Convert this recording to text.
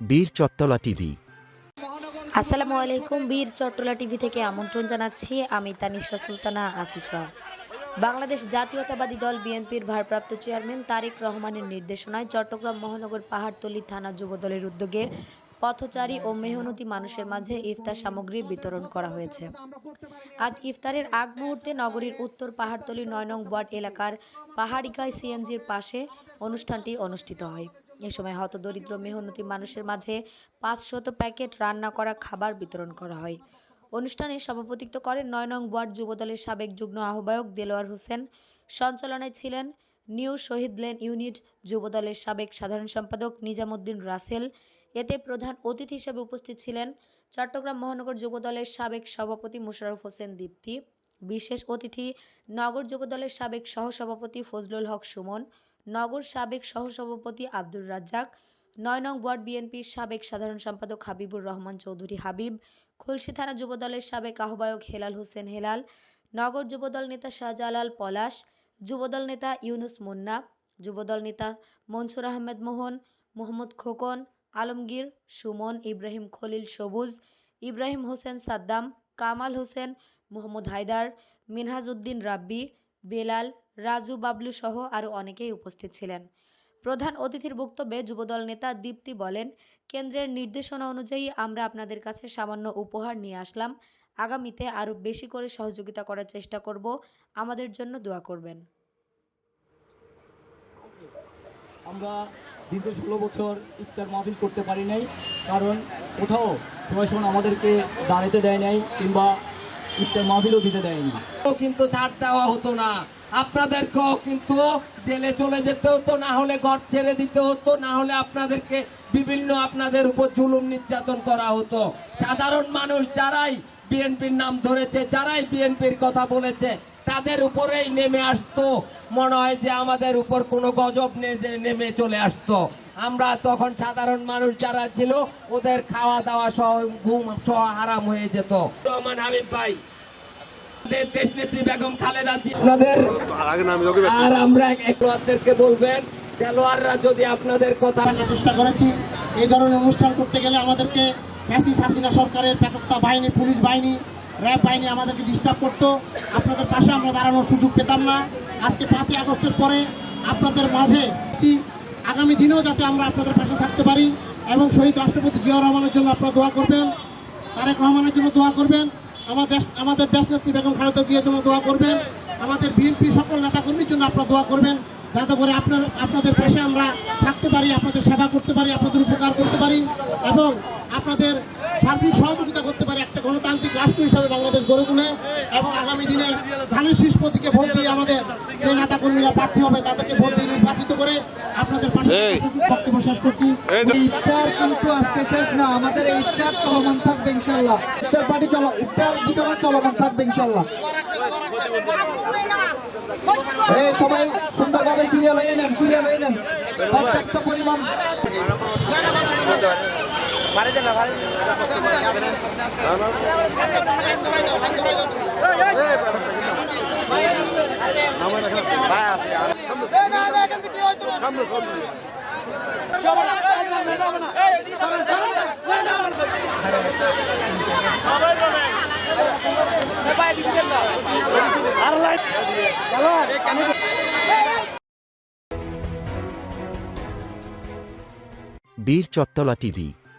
বীর চত্তলা টিভি। আসসালামু আলাইকুম, বীর চট্টলা টিভি থেকে আমন্ত্রণ জানাচ্ছি আমি তানিশা সুলতানা আফিফা। বাংলাদেশ জাতীয়তাবাদী দল বিএনপির ভারপ্রাপ্ত চেয়ারম্যান তারেক রহমানের নির্দেশনায় চট্টগ্রাম মহানগর পাহাড়তলী থানা যুবদলের উদ্যোগে পথচারী ও মেহনতি মানুষের মাঝে ইফতার সামগ্রী বিতরণ করা হয়েছে। আজ ইফতারের আগ মুহূর্তে নগরীর উত্তর পাহাড়তলী নয় নং ওয়ার্ড এলাকার পাহাড়িকায় সিএনজির পাশে অনুষ্ঠানটি অনুষ্ঠিত হয়। এ সময় হতদরিদ্র মেহনতি মানুষের মাঝে পাঁচশত প্যাকেট রান্না করা খাবার বিতরণ করা হয়। অনুষ্ঠানে সভাপতিত্ব করেন নয় নং ওয়ার্ড যুবদলের সাবেক যুগ্ম আহ্বায়ক দেলোয়ার হোসেন। সঞ্চালনায় ছিলেন নিউ শহীদ লেন ইউনিট যুবদলের সাবেক সাধারণ সম্পাদক নিজামুদ্দিন রাসেল। এতে প্রধান অতিথি হিসেবে উপস্থিত ছিলেন চট্টগ্রাম মহানগর যুবদলের সাবেক সভাপতি মুশাররফ হোসেন দীপ্তি, বিশেষ অতিথি নগর যুবদলের সাবেক সহসভাপতি ফজলুল হক সুমন নগর সাবেক সহসভাপতি আব্দুর রাজ্জাক, নয় নং ওয়ার্ড বিএনপির সাবেক সাধারণ সম্পাদক হাবিবুর রহমান চৌধুরী হাবিব, খুলশী থানা যুবদলের সাবেক আহ্বায়ক হেলাল হোসেন হেলাল, নগর যুবদল নেতা শাহজালাল পলাশ, যুবদল নেতা ইউনুস মুন্না, যুবদল নেতা মনসুর আহমেদ মোহন, মোহাম্মদ খোকন, আলমগীর, সুমন, ইব্রাহিম খলিল সবুজ, ইব্রাহিম হোসেন সাদ্দাম, কামাল হোসেন, মোহাম্মদ হায়দার, মিনহাজউদ্দিন রাব্বি, বেলাল রাজু বাবলু সহ আরও অনেকেই উপস্থিত ছিলেন। প্রধান অতিথির বক্তব্যে যুবদল নেতা দীপ্তি বলেন কেন্দ্রের নির্দেশনা অনুযায়ী আমরা আপনাদের কাছে সামান্য উপহার নিয়ে আসলাম। আগামীতে আরও বেশি করে সহযোগিতা করার চেষ্টা করব। আমাদের জন্য দোয়া করবেন। আমরা দীর্ঘ ষোলো বছর ইফতার মাহফিল করতে পারি নাই কারণ কোথাও প্রশাসন আমাদেরকে দাঁড়াতে দেয় নাই কিংবা ইফতার মাহফিলও দিতে দেয়নি কিন্তু ছাড় দেওয়া হতো না। আপনাদেরকেও কিন্তু জেলে চলে যেতে হতো, না হলে ঘর ছেড়ে দিতে হতো, না হলে আপনাদেরকে বিভিন্ন আপনাদের উপর জুলুম নির্যাতন করা হতো। সাধারণ মানুষ যারাই বিএনপির নাম ধরেছে, যারাই বিএনপির কথা বলেছে, তাদের উপরেই নেমে আসতো। মনে হয় যে আমাদের উপর কোনো গজব নেমে চলে আসতো। আমরা তখন সাধারণ মানুষ যারা ছিল, ওদের খাওয়া দাওয়া সহ ঘুম সহ হারাম হয়ে যেত। রহমান হাবিব ভাই আমাদের দেশনেত্রী বেগম খালেদা জি আপনাদের আর আমরা একলোয়ারদেরকে বলবেন দেলোয়াররা যদি আপনাদের কথা চেষ্টা করেছি এই ধরনের অনুষ্ঠান করতে গেলে আমাদেরকে ফ্যাসিস হাসিনা সরকারের পেতাত্তা বাহিনী পুলিশ বাহিনী র্যাব বাহিনী আমাদেরকে ডিস্টার্ব করতো। আপনাদের পাশে আমরা দাঁড়ানোর সুযোগ পেতাম না। আজকে পাঁচই আগস্টের পরে আপনাদের মাঝে আগামী দিনেও যাতে আমরা আপনাদের পাশে থাকতে পারি এবং শহীদ রাষ্ট্রপতি জিয়া রহমানের জন্য আপনারা দোয়া করবেন তারেক রহমানের জন্য দোয়া করবেন। আমাদের আমাদের দেশনেত্রী বেগম খালেদা জিয়ার জন্য দোয়া করবেন। আমাদের বিএনপি সকল নেতাকর্মীর জন্য আপনারা দোয়া করবেন, যাতে করে আপনার, আপনাদের পাশে আমরা থাকতে পারি, আপনাদের সেবা করতে পারি, আপনাদের উপকার করতে পারি এবং আপনাদের সার্বিক সহযোগিতা করতে পারি একটা গণতান্ত্রিক রাষ্ট্র হিসাবে বাংলাদেশ গড়ে তুলে এবং আগামী দিনে ধানের প্রতীকে ভোট দিয়ে আমাদের যে নেতাকর্মীরা প্রার্থী হবে তাদেরকে ভোট দিয়ে নির্বাচিত আপনাদের পাশে বক্তব্য শেষ করছি। ইফতার কিন্তু আজকে শেষ না আমাদের এই ইফতার চলমান থাকবে ইনশাল্লাহ ইফতার পার্টি চলো ইফতার বিতরণ চলমান থাকবে ইনশাল্লাহ এই সবাই সুন্দরভাবে সিরিয়াল হয়ে নেন নেন। পর্যাপ্ত পরিমাণ বীর চত্তলা টিভি